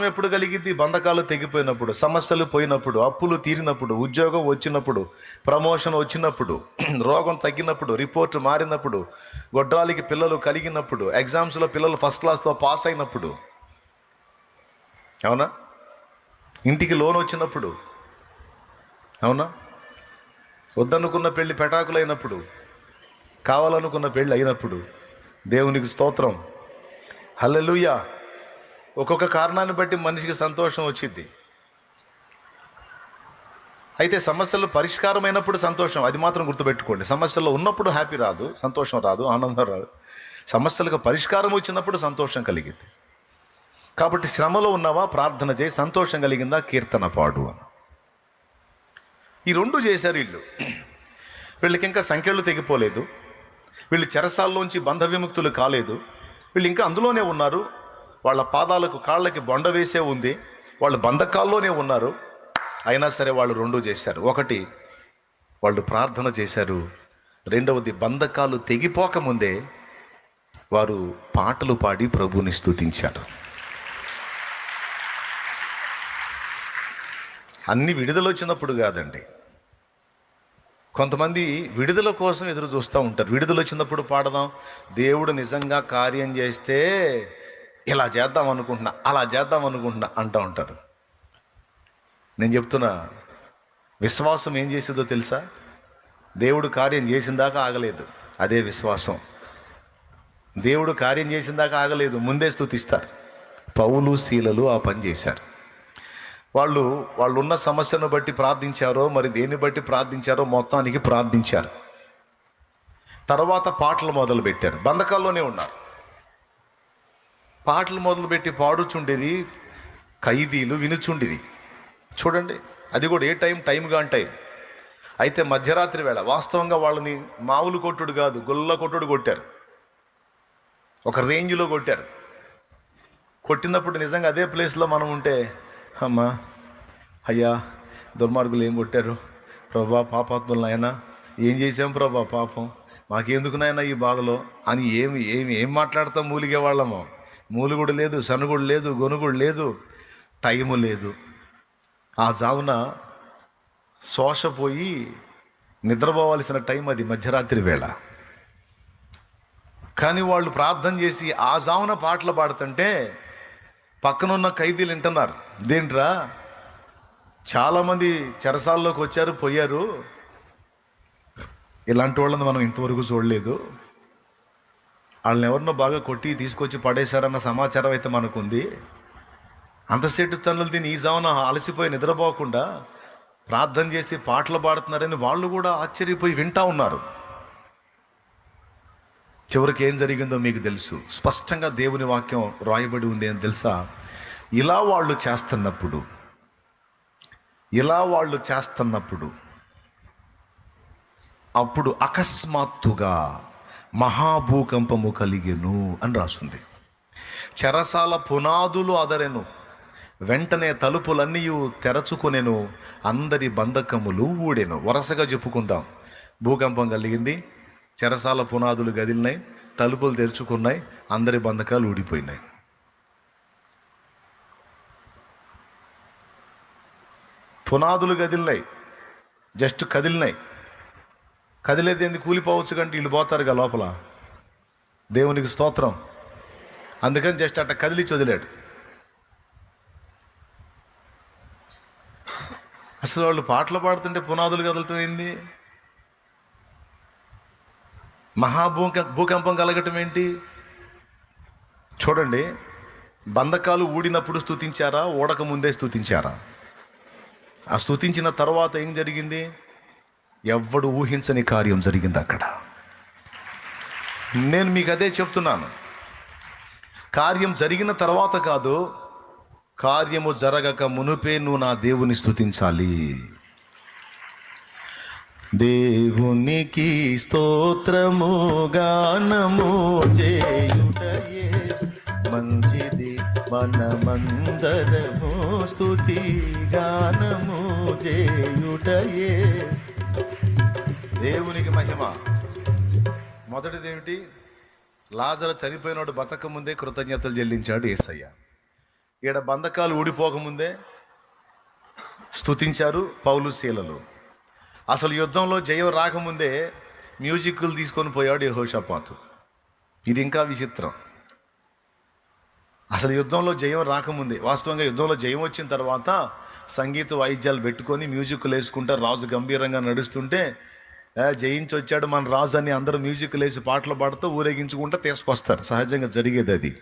ఎప్పుడు కలిగిద్ది? బంధకాలు తెగిపోయినప్పుడు సమస్యలు పోయినప్పుడు అప్పులు తీరినప్పుడు ఉద్యోగం వచ్చినప్పుడు ప్రమోషన్ వచ్చినప్పుడు రోగం తగ్గినప్పుడు రిపోర్ట్ మారినప్పుడు గొడ్రాలికి పిల్లలు కలిగినప్పుడు ఎగ్జామ్స్లో పిల్లలు ఫస్ట్ క్లాస్లో పాస్ అయినప్పుడు. అవునా? ఇంటికి లోన్ వచ్చినప్పుడు. అవునా? వద్దనుకున్న పెళ్ళి పెటాకులైనప్పుడు కావాలనుకున్న పెళ్ళి అయినప్పుడు. దేవునికి స్తోత్రం. హల్లెలూయా! ఒక్కొక్క కారణాన్ని బట్టి మనిషికి సంతోషం వచ్చింది అయితే సమస్యలు పరిష్కారమైనప్పుడు సంతోషం అది మాత్రం గుర్తుపెట్టుకోండి. సమస్యల్లో ఉన్నప్పుడు హ్యాపీ రాదు సంతోషం రాదు ఆనందం రాదు. సమస్యలకు పరిష్కారం వచ్చినప్పుడు సంతోషం కలిగింది కాబట్టి శ్రమలో ఉన్నవా ప్రార్థన చేయి సంతోషం కలిగిందా కీర్తన పాడు అని. ఈ రెండు చేశారు వీళ్ళు. వీళ్ళకి ఇంకా సంఖ్యలు తెగిపోలేదు. వీళ్ళు చెరసాల్లోంచి బంధ విముక్తులు కాలేదు. వీళ్ళు ఇంకా అందులోనే ఉన్నారు. వాళ్ళ పాదాలకు కాళ్ళకి బొండ వేసే ఉంది. వాళ్ళు బంధకాల్లోనే ఉన్నారు. అయినా సరే వాళ్ళు రెండు చేశారు. ఒకటి వాళ్ళు ప్రార్థన చేశారు. రెండవది బంధకాలు తెగిపోకముందే వారు పాటలు పాడి ప్రభుని స్తుతించారు. అన్ని విడుదల వచ్చినప్పుడు కాదండి. కొంతమంది విడుదల కోసం ఎదురు చూస్తూ ఉంటారు. విడుదల వచ్చినప్పుడు పాడదాం. దేవుడు నిజంగా కార్యం చేస్తే ఇలా చేద్దాం అనుకుంటున్నా అలా చేద్దాం అనుకుంటున్నా అంటూ ఉంటారు నేను చెప్తున్నా విశ్వాసం ఏం చేసిందో తెలుసా? దేవుడు కార్యం చేసిన దాకా ఆగలేదు అదే విశ్వాసం. దేవుడు కార్యం చేసిన దాకా ఆగలేదు ముందే స్థుతిస్తారు. పౌలు శీలలు ఆ పని చేశారు. వాళ్ళు వాళ్ళు ఉన్న సమస్యను బట్టి ప్రార్థించారో మరి దేన్ని బట్టి ప్రార్థించారో మొత్తానికి ప్రార్థించారు. తర్వాత పాటలు మొదలు పెట్టారు బంధకాల్లోనే ఉన్నారు. పాటలు మొదలుపెట్టి పాడుచుండేది ఖైదీలు వినుచుండేది చూడండి అది కూడా ఏ టైం? టైం కాని టైం. అయితే మధ్యరాత్రి వేళ వాస్తవంగా వాళ్ళని మామూలు కొట్టుడు కాదు గుల్ల కొట్టుడు కొట్టారు. ఒక రేంజ్లో కొట్టారు. కొట్టినప్పుడు నిజంగా అదే ప్లేస్లో మనం ఉంటే అమ్మా అయ్యా దుర్మార్గులు ఏం కొట్టారు? ప్రభా పాపాత్ములు నాయనా ఏం చేసాం ప్రభా పాపం? మాకెందుకు నాయనా ఈ బాధలో? అని ఏమి ఏమి ఏం మాట్లాడతాం మూలిగే వాళ్ళము? మూలుగుడు లేదు సనుగుడు లేదు గొనుగుడు లేదు టైము లేదు. ఆ జామున శోషపోయి నిద్రపోవాల్సిన టైం అది మధ్యరాత్రి వేళ. కానీ వాళ్ళు ప్రార్థన చేసి ఆ జామున పాటలు పాడుతుంటే పక్కనున్న ఖైదీలు వింటున్నారు. దేంట్రా చాలామంది చెరసాల్లోకి వచ్చారు పోయారు. ఇలాంటి వాళ్ళని మనం ఇంతవరకు చూడలేదు. వాళ్ళని ఎవరినో బాగా కొట్టి తీసుకొచ్చి పడేశారన్న సమాచారం అయితే మనకుంది. అంతసేటు తండ్రులు దీన్ని ఈ జామున అలసిపోయి నిద్రపోకుండా ప్రార్థన చేసి పాటలు పాడుతున్నారని వాళ్ళు కూడా ఆశ్చర్యపోయి వింటా ఉన్నారు. చివరికి ఏం జరిగిందో మీకు తెలుసు. స్పష్టంగా దేవుని వాక్యం రాయబడి ఉంది అని తెలుసా? ఇలా వాళ్ళు చేస్తున్నప్పుడు ఇలా వాళ్ళు చేస్తున్నప్పుడు అప్పుడు అకస్మాత్తుగా మహాభూకంపము కలిగెను అని రాస్తుంది చెరసాల పునాదులు అదరెను వెంటనే తలుపులన్నీ తెరచుకొనెను అందరి బంధకములు ఊడెను. వరుసగా చెప్పుకుందాం. భూకంపం కలిగింది చెరసాల పునాదులు గదిలినాయి తలుపులు తెరుచుకున్నాయి అందరి బంధకాలు ఊడిపోయినాయి పునాదులు గదిలినాయి జస్ట్ కదిలినాయి కదిలేది ఎందుకు? కూలిపోవచ్చు కంటే వీళ్ళు పోతారుగా లోపల. దేవునికి స్తోత్రం. అందుకని జస్ట్ అట్ట కదిలిచ్చి వదిలాడు. అసలు వాళ్ళు పాటలు పాడుతుంటే పునాదులు కదులుతుంది మహాభూక భూకంపం కలగటం ఏంటి? చూడండి బంధకాలు ఊడినప్పుడు స్థుతించారా ఓడక ముందే స్థుతించారా ఆ స్థుతించిన తర్వాత ఏం జరిగింది? ఎవ్వడు ఊహించని కార్యం జరిగింది అక్కడ. నేను మీకు అదే చెప్తున్నాను. కార్యం జరిగిన తర్వాత కాదు కార్యము జరగక మునుపే నువ్వు నా దేవుని స్తుతించాలి. దేవునికి స్తోత్రము గానము చేయుటయే మంచిది. మనమందరము స్థుతి గానము చేయుటయే దేవునికి మహిమ. మొదటిది ఏమిటి లాజర చనిపోయినోడు బతక ముందే కృతజ్ఞతలు చెల్లించాడు ఏసయ్య. ఈడ బంధకాలు ఊడిపోకముందే స్తుతించారు పౌలు శీలలు అసలు యుద్ధంలో జయం రాకముందే మ్యూజిక్లు తీసుకొని పోయాడు యహోషపాతు. ఇది ఇంకా విచిత్రం. అసలు యుద్ధంలో జయం రాకముందే వాస్తవంగా యుద్ధంలో జయం వచ్చిన తర్వాత సంగీత వాయిద్యాలు పెట్టుకొని మ్యూజిక్లు వేసుకుంటే రాజు గంభీరంగా నడుస్తుంటే జయించి వచ్చాడు మన రాజు అని అందరూ మ్యూజిక్ వేసి పాటలు పాడుతూ ఊరేగించుకుంటూ తీసుకొస్తారు. సహజంగా జరిగేది అది.